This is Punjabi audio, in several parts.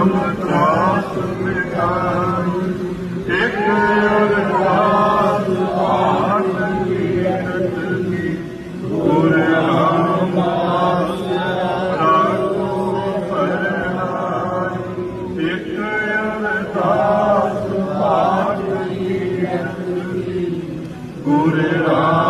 ਨਾਮ ਤਰਾਸ ਮਿਟਾਈ ਇੱਕ ਅਰਦਾਸ ਆਨ ਕੀਰਤ ਕੀ ਗੁਰ ਰਾਮਦਾਸ ਰਾਖੋ ਪਰਨਾਈ ਇੱਕ ਅਰਦਾਸ ਆਨ ਕੀਰਤ ਕੀ ਗੁਰ ਰਾਮਦਾਸ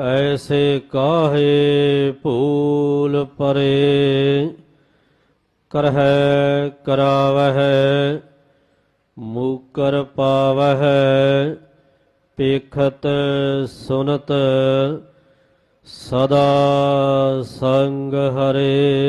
ਐਸੇ ਕਾਹੇ ਭੂਲ ਪਰੇ? ਕਰਹਿ ਕਰਾਵਹਿ ਮੂਕਰ ਪਾਵਹਿ ਪੇਖਤ ਸੁਨਤ ਸਦਾ ਸੰਗ ਹਰੇ।